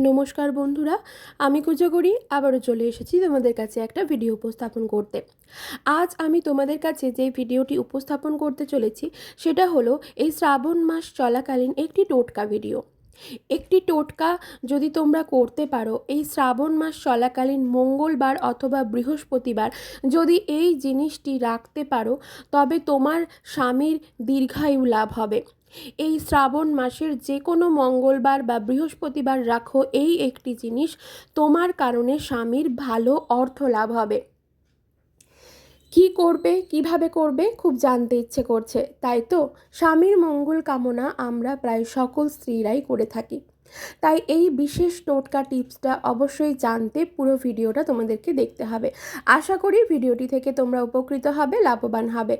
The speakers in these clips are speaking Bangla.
নমস্কার বন্ধুরা, আমি কুজাগরি, আবারও চলে এসেছি তোমাদের কাছে একটা ভিডিও উপস্থাপন করতে। আজ আমি তোমাদের কাছে যে ভিডিওটি উপস্থাপন করতে চলেছি, সেটা হলো এই শ্রাবণ মাস চলাকালীন একটি টোটকা ভিডিও। একটি টোটকা যদি তোমরা করতে পারো, এই শ্রাবণ মাস চলাকালীন মঙ্গলবার অথবা বৃহস্পতিবার যদি এই জিনিসটি রাখতে পারো, তবে তোমার স্বামীর দীর্ঘায়ু লাভ হবে। এই শ্রাবণ মাসের যে কোনো মঙ্গলবার বা বৃহস্পতিবার রাখো এই একটি জিনিস, তোমার কারণে স্বামীর ভালো অর্থ লাভ হবে। কি করবে, কীভাবে করবে, খুব জানতে ইচ্ছে করছে। তাই তো স্বামীর মঙ্গল কামনা আমরা প্রায় সকল স্ত্রীরাই করে থাকি। তাই এই বিশেষ টোটকা টিপসটা অবশ্যই জানতে পুরো ভিডিওটা তোমাদেরকে দেখতে হবে। আশা করি ভিডিওটি থেকে তোমরা উপকৃত হবে, লাভবান হবে।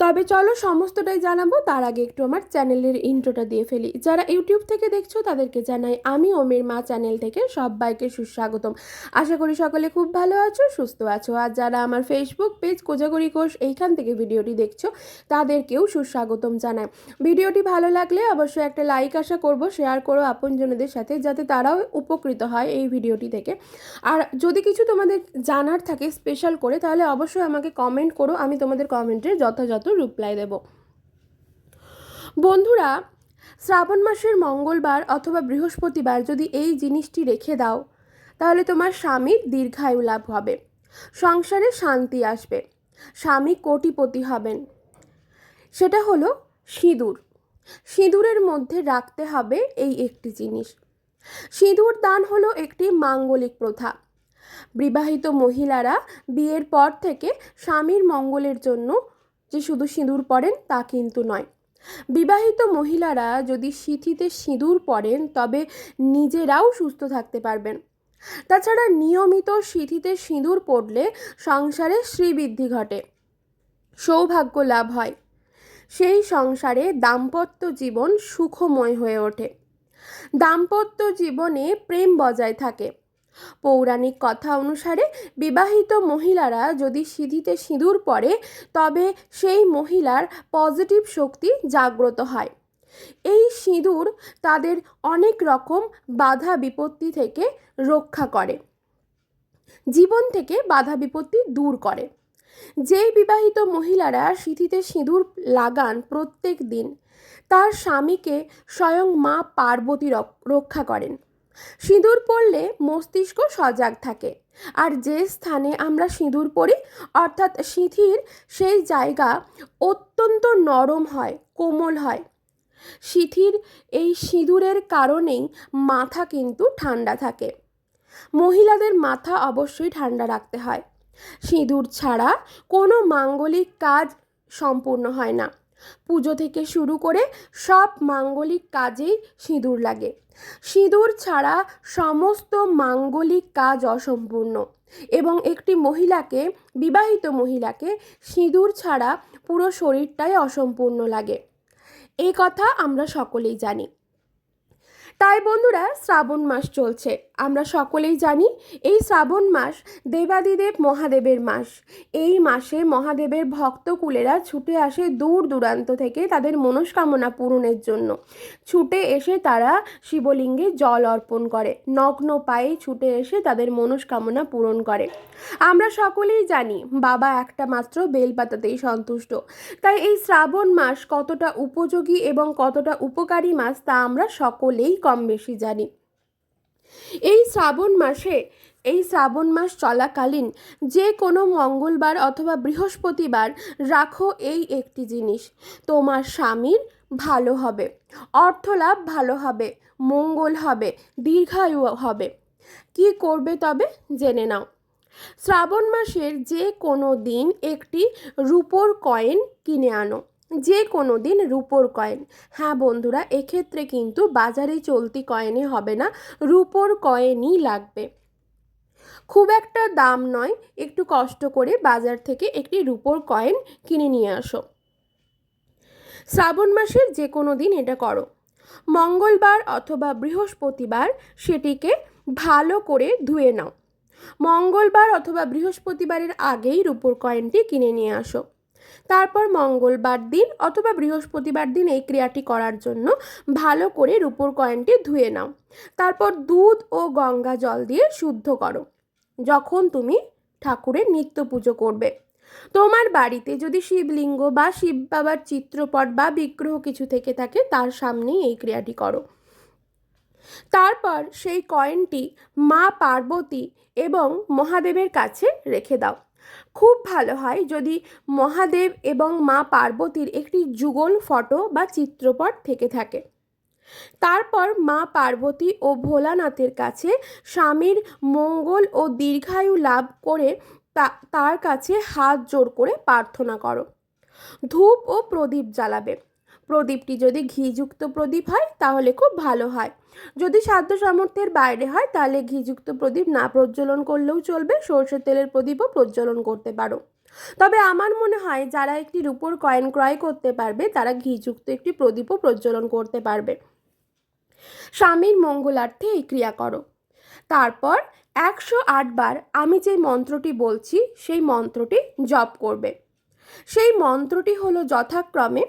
তবে চলো সমস্তটাই জানাব, তার আগে একটু আমার চ্যানেলের ইন্ট্রোটা দিয়ে ফেলি। যারা ইউটিউব থেকে দেখছ, তাদেরকে জানাই, আমি ওমের মা চ্যানেল থেকে সবাইকে সুস্বাগতম। আশা করি সকলে খুব ভালো আছো, সুস্থ আছো। আর যারা আমার ফেসবুক পেজ কোজাগরি কোষ, এইখান থেকে ভিডিওটি দেখছ, তাদেরকেও সুস্বাগতম জানাই। ভিডিওটি ভালো লাগলে অবশ্যই একটা লাইক আশা করব শেয়ার করো আপনজনদের সাথে, যাতে তারাও উপকৃত হয় এই ভিডিওটি থেকে আর যদি কিছু তোমাদের জানার থাকে স্পেশাল করে, তাহলে অবশ্যই আমাকে কমেন্ট করো, আমি তোমাদের কমেন্টের যথাযথ রিপ্লাই দেব। বন্ধুরা, শ্রাবণ মাসের মঙ্গলবার অথবা বৃহস্পতিবার যদি এই জিনিসটি রেখে দাও, তাহলে তোমার স্বামীর দীর্ঘায়ু লাভ হবে। সংসারে শান্তি আসবে। স্বামী কোটিপতি হবেন। সেটা হলো সিঁদুর। সিঁদুরের মধ্যে রাখতে হবে এই একটি জিনিস। সিঁদুর দান হলো একটি মাঙ্গলিক প্রথা। বিবাহিত মহিলারা বিয়ের পর থেকে স্বামীর মঙ্গলের জন্য যে শুধু সিঁদুর পরেন, তা কিন্তু নয়। বিবাহিত মহিলারা যদি সিঁথিতে সিঁদুর পরেন, তবে নিজেরাও সুস্থ থাকতে পারবেন। তাছাড়া নিয়মিত সিঁথিতে সিঁদুর পড়লে সংসারে শ্রীবৃদ্ধি ঘটে, সৌভাগ্য লাভ হয়। সেই সংসারে দাম্পত্য জীবন সুখময় হয়ে ওঠে। দাম্পত্য জীবনে প্রেম বজায় থাকে। পৌরাণিক কথা অনুসারে বিবাহিত মহিলারা যদি সিঁধিতে সিঁদুর পরে, তবে সেই মহিলার পজিটিভ শক্তি জাগ্রত হয়। এই সিঁদুর তাদের অনেক রকম বাধা বিপত্তি থেকে রক্ষা করে। জীবন থেকে বাধা বিপত্তি দূর করে। যেই বিবাহিত মহিলারা সিঁথিতে সিঁদুর লাগান প্রত্যেক দিন, তার স্বামীকে স্বয়ং মা পার্বতী রক্ষা করেন। সিঁদুর পরলে মস্তিষ্ক সজাগ থাকে। আর যে স্থানে আমরা সিঁদুর পরি অর্থাৎ সিঁথির সেই জায়গা অত্যন্ত নরম হয়, কোমল হয়। সিঁথির এই সিঁদুরের কারণেই মাথা কিন্তু ঠান্ডা থাকে। মহিলাদের মাথা অবশ্যই ঠান্ডা রাখতে হয়। সিঁদুর ছাড়া কোনো মাঙ্গলিক কাজ সম্পূর্ণ হয় না। পুজো থেকে শুরু করে সব মাঙ্গলিক কাজেই সিঁদুর লাগে। সিঁদুর ছাড়া সমস্ত মাঙ্গলিক কাজ অসম্পূর্ণ এবং একটি মহিলাকে, বিবাহিত মহিলাকে সিঁদুর ছাড়া পুরো শরীরটাই অসম্পূর্ণ লাগে। এই কথা আমরা সকলেই জানি। তাই বন্ধুরা, শ্রাবণ মাস চলছে। আমরা সকলেই জানি এই শ্রাবণ মাস দেবাদিদেব মহাদেবের মাস। এই মাসে মহাদেবের ভক্তকুলেরা ছুটে আসে দূর দূরান্ত থেকে তাদের মনস্কামনা পূরণের জন্য। ছুটে এসে তারা শিবলিঙ্গে জল অর্পণ করে। নগ্ন পায়ে ছুটে এসে তাদের মনস্কামনা পূরণ করে। আমরা সকলেই জানি বাবা একটা মাত্র বেলপাতাতেই সন্তুষ্ট। তাই এই শ্রাবণ মাস কতটা উপযোগী এবং কতটা উপকারী মাস তা আমরা সকলেই কম বেশি জানি। এই শ্রাবণ মাসে, এই শ্রাবণ মাস চলাকালীন যে কোনো মঙ্গলবার অথবা বৃহস্পতিবার রাখো এই একটি জিনিস, তোমার স্বামীর ভালো হবে, অর্থলাভ ভালো হবে, মঙ্গল হবে, দীর্ঘায়ু হবে। কি করবে তবে জেনে নাও। শ্রাবণ মাসের যে কোনো দিন একটি রূপোর কয়েন কিনে আনো। যে কোনো দিন রুপোর কয়েন। হ্যাঁ বন্ধুরা, এক্ষেত্রে কিন্তু বাজারে চলতি কয়েনে হবে না, রুপোর কয়েনই লাগবে। খুব একটা দাম নয়, একটু কষ্ট করে বাজার থেকে একটি রুপোর কয়েন কিনে নিয়ে আসো। শ্রাবণ মাসের যে কোনো দিন এটা করো। মঙ্গলবার অথবা বৃহস্পতিবার সেটিকে ভালো করে ধুয়ে নাও। মঙ্গলবার অথবা বৃহস্পতিবারের আগেই রুপোর কয়েনটি কিনে নিয়ে আসো। তারপর মঙ্গলবার দিন অথবা বৃহস্পতিবার দিন এই ক্রিয়াটি করার জন্য ভালো করে রূপোর কয়েনটি ধুয়ে নাও। তারপর দুধ ও গঙ্গা জল দিয়ে শুদ্ধ করো। যখন তুমি ঠাকুরের নিত্য পুজো করবে। তোমার বাড়িতে যদি শিবলিঙ্গ বা শিব বাবার চিত্রপট বা বিগ্রহ কিছু থেকে থাকে, তার সামনেই এই ক্রিয়াটি করো। তারপর সেই কয়েনটি মা পার্বতী এবং মহাদেবের কাছে রেখে দাও। খুব ভালো হয় যদি মহাদেব এবং মা পার্বতীর একটি যুগল ফটো বা চিত্রপট থেকে থাকে। তারপর মা পার্বতী ও ভোলানাথের কাছে স্বামীর মঙ্গল ও দীর্ঘায়ু লাভ করে তার কাছে হাত জোর করে প্রার্থনা করো। ধূপ ও প্রদীপ জ্বালাবে। প্রদীপটি যদি ঘিযুক্ত প্রদীপ হয়, তাহলে খুব ভালো হয়। যদি সাধ্য সামর্থ্যের বাইরে হয়, তাহলে ঘিযুক্ত প্রদীপ না প্রজ্বলন করলেও চলবে, সর্ষের তেলের প্রদীপও প্রজ্বলন করতে পারো। তবে আমার মনে হয়, যারা একটি রূপোর কয়েন ক্রয় করতে পারবে, তারা ঘিযুক্ত একটি প্রদীপও প্রজ্বলন করতে পারবে। স্বামীর মঙ্গলার্থে এই ক্রিয়া করো। তারপর একশো বার আমি যে মন্ত্রটি বলছি, সেই মন্ত্রটি জপ করবে। সেই মন্ত্রটি হলো যথাক্রমে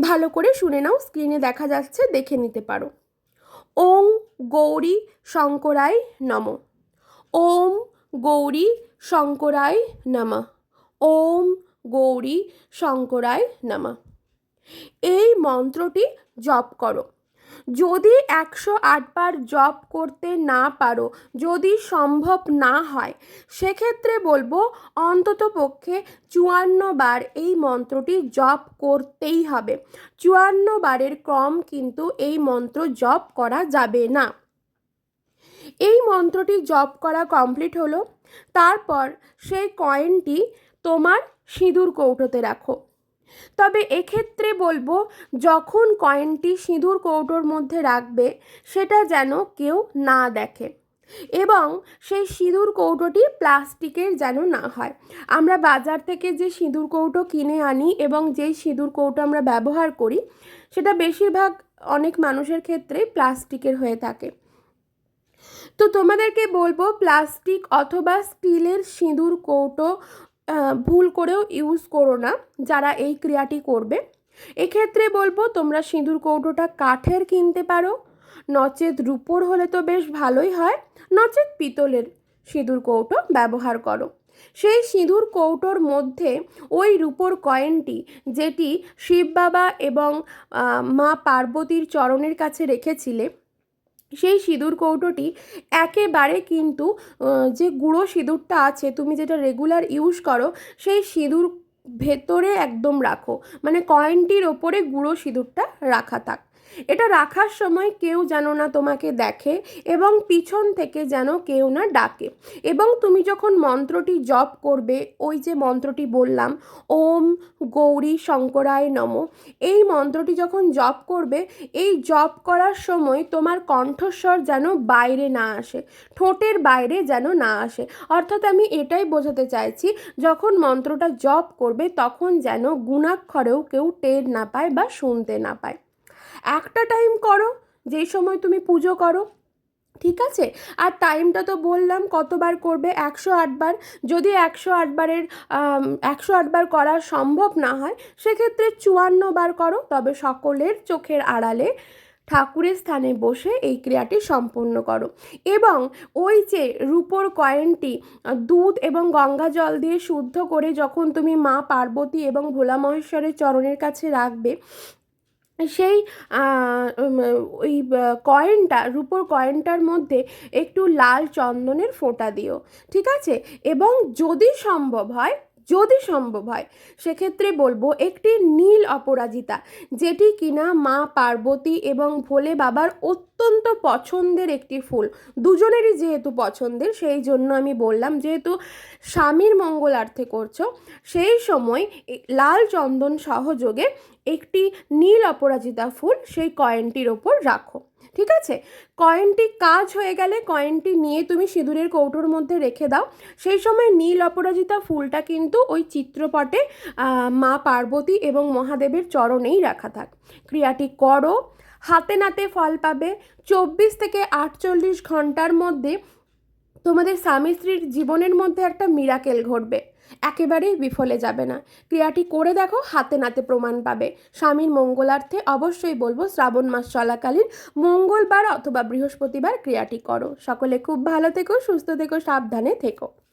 ভালো করে শুনে নাও স্ক্রিনে দেখা যাচ্ছে, দেখে নিতে পারো। ওম গৌরী শঙ্করায় নম। ওম গৌরী শঙ্করায় নম। ওম গৌরী শঙ্করায় নম। এই মন্ত্রটি জপ করো। যদি একশো আটবার জপ করতে না পারো, যদি সম্ভব না হয়, সেক্ষেত্রে বলব অন্তত পক্ষে চুয়ান্ন বার এই মন্ত্রটি জপ করতেই হবে। চুয়ান্ন বারের কম কিন্তু এই মন্ত্র জপ করা যাবে না। এই মন্ত্রটি জপ করা কমপ্লিট হলো, তারপর সেই কয়েনটি তোমার সিঁদুর কৌটোতে রাখো। তবে এক্ষেত্রে বলব, যখন কয়েনটি সিঁদুর কৌটোর মধ্যে রাখবে, সেটা যেন কেউ না দেখে। এবং সেই সিঁদুর কৌটোটি প্লাস্টিকের যেন না হয়। আমরা বাজার থেকে যে সিঁদুর কৌটো কিনে আনি এবং যেই সিঁদুর কৌটো আমরা ব্যবহার করি, সেটা বেশিরভাগ অনেক মানুষের ক্ষেত্রে প্লাস্টিকের হয়ে থাকে। তো তোমাদেরকে বলব, প্লাস্টিক অথবা স্টিলের সিঁদুর কৌটো ভুল করেও ইউজ করো না যারা এই ক্রিয়াটি করবে। এক্ষেত্রে বলব, তোমরা সিঁদুর কৌটোটা কাঠের কিনতে পারো। নচেত রূপোর হলে তো বেশ ভালোই হয়, নচেত পিতলের সিঁদুর কৌটো ব্যবহার করো। সেই সিঁদুর কৌটোর মধ্যে ওই রূপোর কয়েনটি যেটি শিব বাবা এবং মা পার্বতীর চরণের কাছে রেখেছিলে সেই সিঁদুর কৌটোটি একেবারে কিন্তু যে গুঁড়ো সিঁদুরটা আছে, তুমি যেটা রেগুলার ইউজ করো, সেই সিঁদুর ভেতরে একদম রাখো। মানে কয়েনটির ওপরে গুঁড়ো সিঁদুরটা রাখা থাক। এটা রাখার সময় কেউ যেন না তোমাকে দেখে এবং পিছন থেকে যেন কেউ না ডাকে। এবং তুমি যখন মন্ত্রটি জপ করবে, ওই যে মন্ত্রটি বললাম, ওম গৌরী শঙ্করায় নম, এই মন্ত্রটি যখন জপ করবে, এই জপ করার সময় তোমার কণ্ঠস্বর যেন বাইরে না আসে, ঠোঁটের বাইরে যেন না আসে। অর্থাৎ আমি এটাই বোঝাতে চাইছি, যখন মন্ত্রটা জপ করবে, তখন যেন গুণাক্ষরেও কেউ টের না পায় বা শুনতে না পায়। একটা টাইম করো, যেই সময় তুমি পুজো করো, ঠিক আছে? আর টাইমটা তো বললাম কতবার করবে? একশো আটবার যদি একশো আটবারের একশো আটবার করা সম্ভব না হয়, সেক্ষেত্রে চুয়ান্ন বার করো, তবে সকলের চোখের আড়ালে ঠাকুরের স্থানে বসে এই ক্রিয়াটি সম্পূর্ণ করো। এবং ওই যে রূপোর কয়েনটি, দুধ এবং গঙ্গা জল দিয়ে শুদ্ধ করে যখন তুমি মা পার্বতী এবং ভোলা মহেশ্বরের চরণের কাছে রাখবে সেই ওই কয়েনটা রুপোর কয়েনটার মধ্যে একটু লাল চন্দনের ফোঁটা দিও, ঠিক আছে? এবং যদি সম্ভব হয় যদি সম্ভব হয়, সেক্ষেত্রে বলব একটি নীল অপরাজিতা, যেটি কিনা মা পার্বতী এবং ভোলে বাবার অত্যন্ত পছন্দের একটি ফুল। দুজনেরই যেহেতু পছন্দের, সেই জন্য আমি বললাম, যেহেতু স্বামীর মঙ্গলার্থে করছ, সেই সময় লাল চন্দন সহযোগে একটি নীল অপরাজিতা ফুল সেই কয়েনটির ওপর রাখো। ঠিক আছে? কয়েনটি কাজ হয়ে গেলে কয়েনটি নিয়ে তুমি সিঁদুরের কৌটোর মধ্যে রেখে দাও। সেই সময় নীল অপরাজিতা ফুলটা কিন্তু ওই চিত্রপটে মা পার্বতী এবং মহাদেবের চরণেই রাখা থাক। ক্রিয়াটি করো। হাতে নাতে ফল পাবে। চব্বিশ থেকে আটচল্লিশ ঘণ্টার মধ্যে তোমাদের স্বামী স্ত্রীর জীবনের মধ্যে একটা মিরাকেল ঘটবে। একেবারেই বিফলে যাবে না। ক্রিয়াটি করে দেখো, হাতে নাতে প্রমাণ পাবে। স্বামীর মঙ্গলার্থে অবশ্যই বলব, শ্রাবণ মাস চলাকালীন মঙ্গলবার অথবা বৃহস্পতিবার ক্রিয়াটি করো। সকলে খুব ভালো থেকো, সুস্থ থেকো, সাবধানে থেকো।